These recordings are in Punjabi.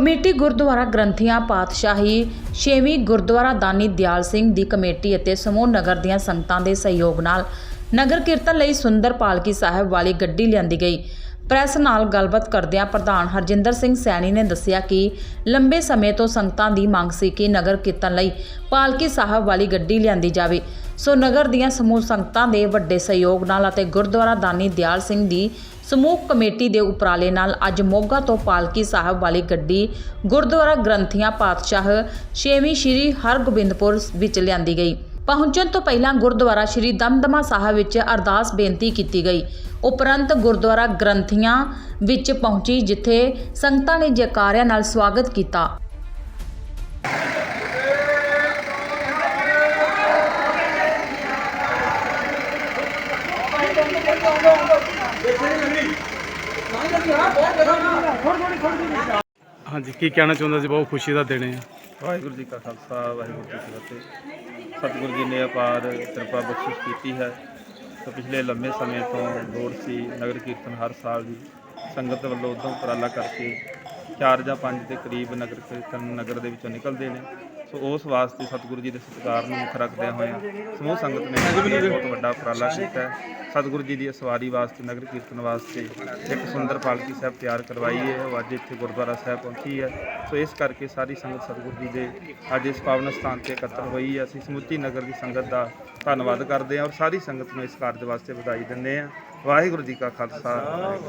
ਕਮੇਟੀ ਗੁਰਦੁਆਰਾ ਗ੍ਰੰਥੀਆਂ ਪਾਤਸ਼ਾਹੀ ਛੇਵੀਂ ਗੁਰਦੁਆਰਾ ਦਾਨੀ ਦਿਆਲ ਸਿੰਘ ਦੀ ਕਮੇਟੀ ਅਤੇ ਸਮੂਹ ਨਗਰ ਦੀਆਂ ਸੰਗਤਾਂ ਦੇ ਸਹਿਯੋਗ ਨਾਲ ਨਗਰ ਕੀਰਤਨ ਲਈ ਸੁੰਦਰ ਪਾਲਕੀ ਸਾਹਿਬ ਵਾਲੀ ਗੱਡੀ ਲਿਆਂਦੀ ਗਈ। ਪ੍ਰੈਸ ਨਾਲ ਗੱਲਬਾਤ ਕਰਦਿਆਂ ਪ੍ਰਧਾਨ ਹਰਜਿੰਦਰ ਸਿੰਘ ਸੈਣੀ ਨੇ ਦੱਸਿਆ ਕਿ ਲੰਬੇ ਸਮੇਂ ਤੋਂ ਸੰਗਤਾਂ ਦੀ ਮੰਗ ਸੀ ਕਿ ਨਗਰ ਕੀਰਤਨ ਲਈ ਪਾਲਕੀ ਸਾਹਿਬ ਵਾਲੀ ਗੱਡੀ ਲਿਆਂਦੀ ਜਾਵੇ। ਸੋ ਨਗਰ ਦੀਆਂ ਸਮੂਹ ਸੰਗਤਾਂ ਦੇ ਵੱਡੇ ਸਹਿਯੋਗ ਨਾਲ ਅਤੇ ਗੁਰਦੁਆਰਾ ਦਾਨੀ ਦਿਆਲ ਸਿੰਘ ਦੀ ਸਮੂਹ ਕਮੇਟੀ ਦੇ ਉਪਰਾਲੇ ਨਾਲ ਅੱਜ ਮੋਗਾ ਤੋਂ ਪਾਲਕੀ ਸਾਹਿਬ ਵਾਲੀ ਗੱਡੀ ਗੁਰਦੁਆਰਾ ਗ੍ਰੰਥੀਆਂ ਪਾਤਸ਼ਾਹ ਛੇਵੀਂ ਸ੍ਰੀ ਹਰਗੋਬਿੰਦਪੁਰ ਵਿੱਚ ਲਿਆਂਦੀ ਗਈ। ਪਹੁੰਚਣ ਤੋਂ ਪਹਿਲਾਂ ਗੁਰਦੁਆਰਾ ਸ੍ਰੀ ਦਮਦਮਾ ਸਾਹਿਬ ਵਿੱਚ ਅਰਦਾਸ ਬੇਨਤੀ ਕੀਤੀ ਗਈ। ਉਪਰੰਤ ਗੁਰਦੁਆਰਾ ਗ੍ਰੰਥੀਆਂ ਵਿੱਚ ਪਹੁੰਚੀ ਜਿੱਥੇ ਸੰਗਤਾਂ ਨੇ ਜੈਕਾਰਿਆਂ ਨਾਲ ਸਵਾਗਤ ਕੀਤਾ। ਹਾਂਜੀ ਕੀ ਕਹਿਣਾ ਚਾਹੁੰਦਾ ਸੀ? ਬਹੁਤ ਖੁਸ਼ੀ ਦਾ ਦਿਨ ਹੈ। ਵਾਹਿਗੁਰੂ ਜੀ ਕਾ ਖਾਲਸਾ ਵਾਹਿਗੁਰੂ ਜੀ ਕੀ ਫਤਿਹ। ਸਤਿਗੁਰੂ ਜੀ ਨੇ ਅਪਾਰ ਕਿਰਪਾ ਬਖਸ਼ਿਸ਼ ਕੀਤੀ ਹੈ। ਤਾਂ ਪਿਛਲੇ ਲੰਮੇ ਸਮੇਂ ਤੋਂ ਲੋੜ ਸੀ ਨਗਰ ਕੀਰਤਨ ਹਰ ਸਾਲ ਦੀ ਸੰਗਤ ਵੱਲੋਂ ਉਦੋਂ ਉਪਰਾਲਾ ਕਰਕੇ 4 ਜਾਂ 5 ਦੇ ਕਰੀਬ ਨਗਰ ਕੀਰਤਨ ਨਗਰ ਦੇ ਵਿੱਚੋਂ ਨਿਕਲਦੇ ਨੇ। ਸੋ ਉਸ ਵਾਸਤੇ ਸਤਿਗੁਰੂ ਜੀ ਦੇ ਸਤਿਕਾਰ ਨੂੰ ਮੁੱਖ ਰੱਖਦਿਆਂ ਹੋਇਆਂ ਸਮੂਹ ਸੰਗਤ ਨੇ ਬਹੁਤ ਵੱਡਾ ਉਪਰਾਲਾ ਕੀਤਾ ਹੈ। ਸਤਿਗੁਰੂ ਜੀ ਦੀ ਸਵਾਰੀ ਵਾਸਤੇ ਨਗਰ ਕੀਰਤਨ ਵਾਸਤੇ ਇੱਕ ਸੁੰਦਰ ਪਾਲਕੀ ਸਾਹਿਬ ਤਿਆਰ ਕਰਵਾਈ ਹੈ। ਉਹ ਅੱਜ ਇੱਥੇ ਗੁਰਦੁਆਰਾ ਸਾਹਿਬ ਪਹੁੰਚੀ ਹੈ। ਸੋ ਇਸ ਕਰਕੇ ਸਾਰੀ ਸੰਗਤ ਸਤਿਗੁਰੂ ਜੀ ਦੇ ਅੱਜ ਇਸ ਪਾਵਨ ਸਥਾਨ ਤੇ ਇਕੱਤਰ ਹੋਈ ਹੈ। ਅਸੀਂ ਸਮੁੱਚੀ ਨਗਰ ਦੀ ਸੰਗਤ ਦਾ ਧੰਨਵਾਦ ਕਰਦੇ ਹਾਂ ਔਰ ਸਾਰੀ ਸੰਗਤ ਨੂੰ ਇਸ ਕਾਰਜ ਵਾਸਤੇ ਵਧਾਈ ਦਿੰਦੇ ਹਾਂ। ਵਾਹਿਗੁਰੂ ਜੀ ਕਾ ਖਾਲਸਾ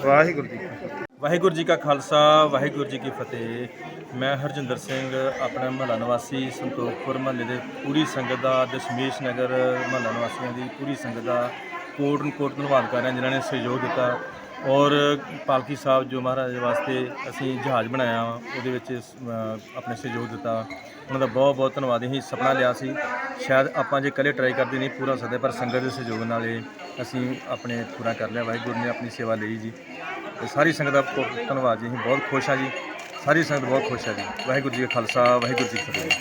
ਵਾਹਿਗੁਰੂ ਜੀ ਕੀ ਫਤਿਹ। ਵਾਹਿਗੁਰੂ ਜੀ ਕਾ ਖਾਲਸਾ ਵਾਹਿਗੁਰੂ ਜੀ ਕੀ ਫਤਿਹ। ਮੈਂ ਹਰਜਿੰਦਰ ਸਿੰਘ, ਆਪਣਾ ਮਹੱਲਾ ਨਿਵਾਸੀ ਸੰਤੋਖਪੁਰ ਮਹੱਲੇ ਦੇ ਪੂਰੀ ਸੰਗਤ ਦਾ ਦਸ਼ਮੇਸ਼ ਨਗਰ ਮਹੱਲਾ ਨਿਵਾਸੀਆਂ ਦੀ ਪੂਰੀ ਸੰਗਤ ਦਾ ਕੋਟ ਕੋਟ ਧੰਨਵਾਦ ਕਰ ਰਿਹਾ, ਜਿਨ੍ਹਾਂ ਨੇ ਸਹਿਯੋਗ ਦਿੱਤਾ। ਔਰ ਪਾਲਕੀ ਸਾਹਿਬ ਜੋ ਮਹਾਰਾਜ ਵਾਸਤੇ ਅਸੀਂ ਜਹਾਜ਼ ਬਣਾਇਆ, ਉਹਦੇ ਵਿੱਚ ਆਪਣੇ ਸਹਿਯੋਗ ਦਿੱਤਾ। ਉਹਨਾਂ ਦਾ ਬਹੁਤ ਬਹੁਤ ਧੰਨਵਾਦ। ਅਸੀਂ ਸੁਪਨਾ ਲਿਆ ਸੀ, ਸ਼ਾਇਦ ਆਪਾਂ ਜੇ ਇਕੱਲੇ ਟਰਾਈ ਕਰਦੇ ਨਹੀਂ ਪੂਰਾ ਹੋ ਸਕਦੇ ਪਰ ਸੰਗਤ ਦੇ ਸਹਿਯੋਗ ਨਾਲ ਇਹ ਅਸੀਂ ਆਪਣੇ ਪੂਰਾ ਕਰ ਲਿਆ। ਵਾਹਿਗੁਰੂ ਨੇ ਆਪਣੀ ਸੇਵਾ ਲਈ ਜੀ। ਤੇ ਸਾਰੀ ਸੰਗਤ ਦਾ ਬਹੁਤ ਧੰਨਵਾਦ ਜੀ। ਅਸੀਂ ਬਹੁਤ ਖੁਸ਼ ਹਾਂ ਜੀ। ਸਾਰੀ ਸੰਗਤ ਬਹੁਤ ਖੁਸ਼ ਹੈ ਜੀ। ਵਾਹਿਗੁਰੂ ਜੀ ਕਾ ਖਾਲਸਾ ਵਾਹਿਗੁਰੂ ਜੀ ਕੀ ਫਤਿਹ।